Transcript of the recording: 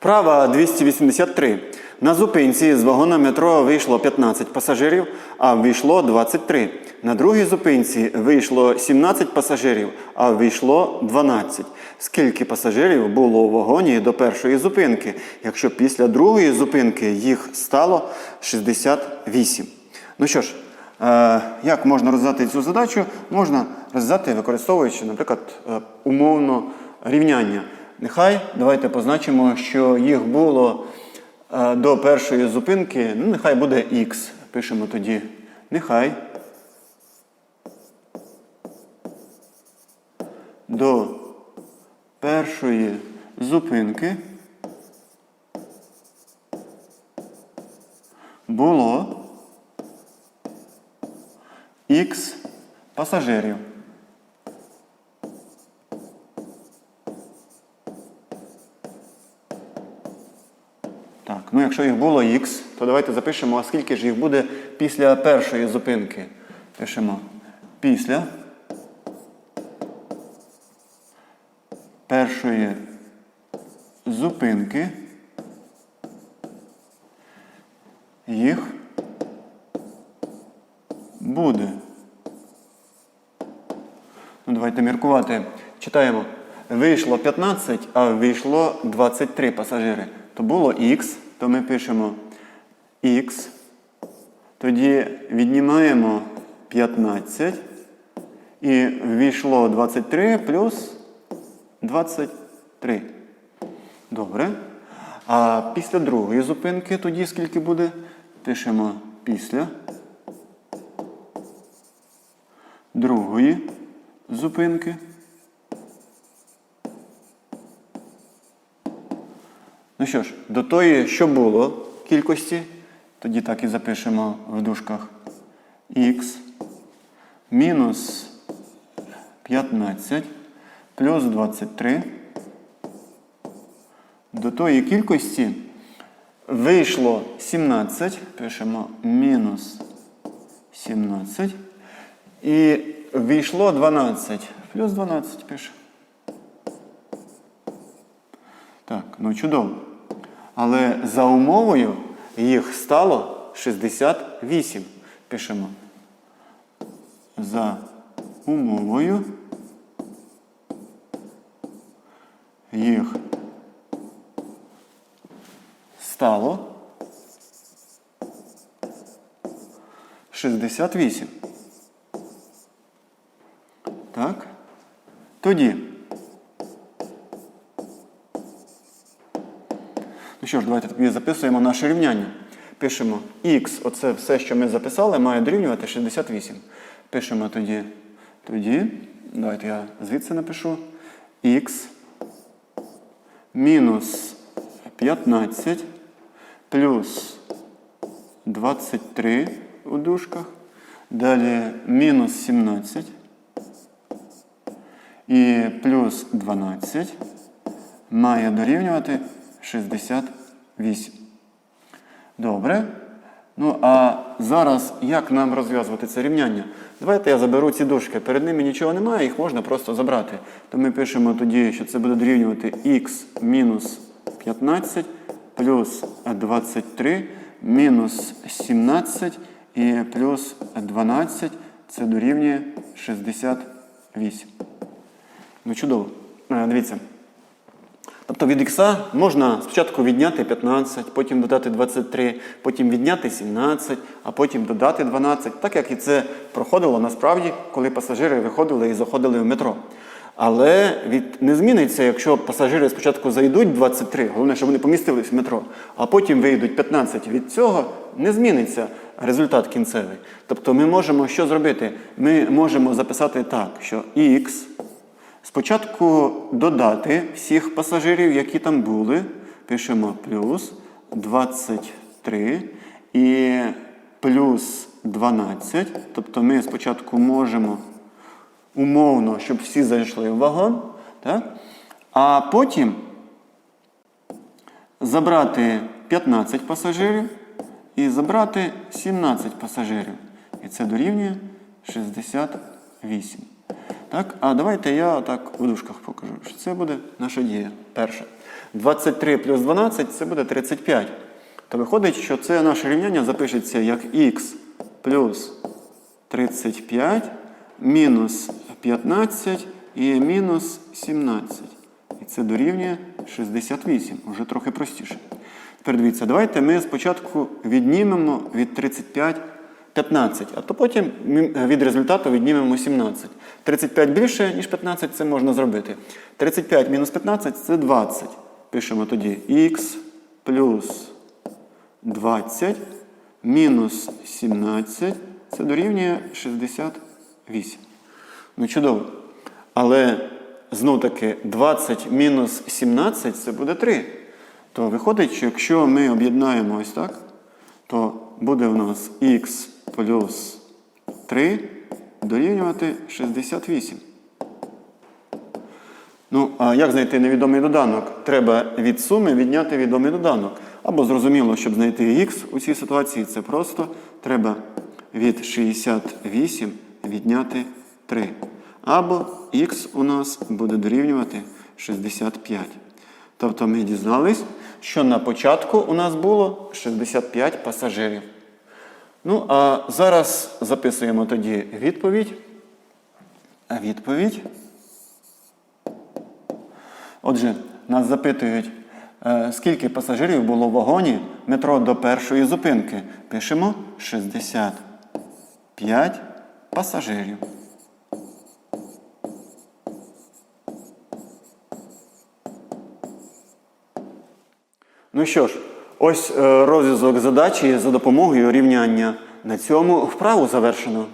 Вправа 283. На зупинці з вагона метро вийшло 15 пасажирів, а ввійшло 23. На другій зупинці вийшло 17 пасажирів, а ввійшло 12. Скільки пасажирів було у вагоні до першої зупинки, якщо після другої зупинки їх стало 68? Ну що ж, е, як можна розв'язати цю задачу? Можна розв'язати, використовуючи, наприклад, е, умовно рівняння. Нехай давайте позначимо, що їх було е, до першої зупинки, ну, нехай буде х. Пишемо тоді. Нехай до першої зупинки було х пасажирів. Так, ну якщо їх було х, то давайте запишемо, а скільки ж їх буде після першої зупинки. Пишемо після першої зупинки їх буде. Ну, давайте міркувати. Читаємо. Вийшло 15, а вийшло 23 пасажири. То було х, то ми пишемо х. Тоді віднімаємо 15 і ввійшло 23 плюс 23. Добре. А після другої зупинки тоді скільки буде? Пишемо після другої зупинки. Що ж, до тої, що було кількості, тоді так і запишемо в дужках х мінус 15 плюс 23. До тої кількості вийшло 17, пишемо мінус 17. І війшло 12. Плюс 12 пишемо. Так, ну чудово. Але за умовою їх стало 68. Пишемо. За умовою їх стало 68. Так. Тоді. Що ж, давайте тоді записуємо наше рівняння. Пишемо х, оце все, що ми записали, має дорівнювати 68. Пишемо тоді. Тоді, давайте я звідси напишу х мінус 15 плюс 23 у дужках. Далі мінус 17 і плюс 12 має дорівнювати 68. Добре. Ну, а зараз як нам розв'язувати це рівняння? Давайте я заберу ці дужки. Перед ними нічого немає, їх можна просто забрати. То ми пишемо тоді, що це буде дорівнювати х мінус 15 плюс 23 мінус 17 і плюс 12. Це дорівнює 68. Ну, чудово. Е, Дивіться. Тобто від х можна спочатку відняти 15, потім додати 23, потім відняти 17, а потім додати 12, так як і це проходило насправді, коли пасажири виходили і заходили в метро. Але від не зміниться, якщо пасажири спочатку зайдуть 23, головне, щоб вони помістились в метро, а потім вийдуть 15. Від цього не зміниться результат кінцевий. Тобто ми можемо що зробити? Ми можемо записати так, що х Спочатку додати всіх пасажирів, які там були. Пишемо плюс 23 і плюс 12. Тобто ми спочатку можемо умовно, щоб всі зайшли в вагон. Так? А потім забрати 15 пасажирів і забрати 17 пасажирів. І це дорівнює 68. Так? А давайте я так у дужках покажу, що це буде наша дія. Перша. 23 плюс 12 це буде 35. То виходить, що це наше рівняння запишеться як х плюс 35 мінус 15 і мінус 17. І це дорівнює 68. Уже трохи простіше. Тепер дивіться, давайте ми спочатку віднімемо від 35 15, а то потім від результату віднімемо 17. 35 більше, ніж 15, це можна зробити. 35 мінус 15 це 20. Пишемо тоді х плюс 20 мінус 17 це дорівнює 68. Ну, чудово. Але знов таки 20 мінус 17 це буде 3. То виходить, що якщо ми об'єднаємо ось так, то буде у нас х плюс 3 дорівнювати 68. Ну, а як знайти невідомий доданок? Треба від суми відняти відомий доданок. Або зрозуміло, щоб знайти х у цій ситуації, це просто треба від 68 відняти 3. Або х у нас буде дорівнювати 65. Тобто ми дізнались, що на початку у нас було 65 пасажирів. Ну, а зараз записуємо тоді відповідь. Відповідь. Отже, нас запитують, е, скільки пасажирів було в вагоні метро до першої зупинки. Пишемо 65 пасажирів. Ну що ж, ось е, розв'язок задачі за допомогою рівняння. На цьому вправу завершено.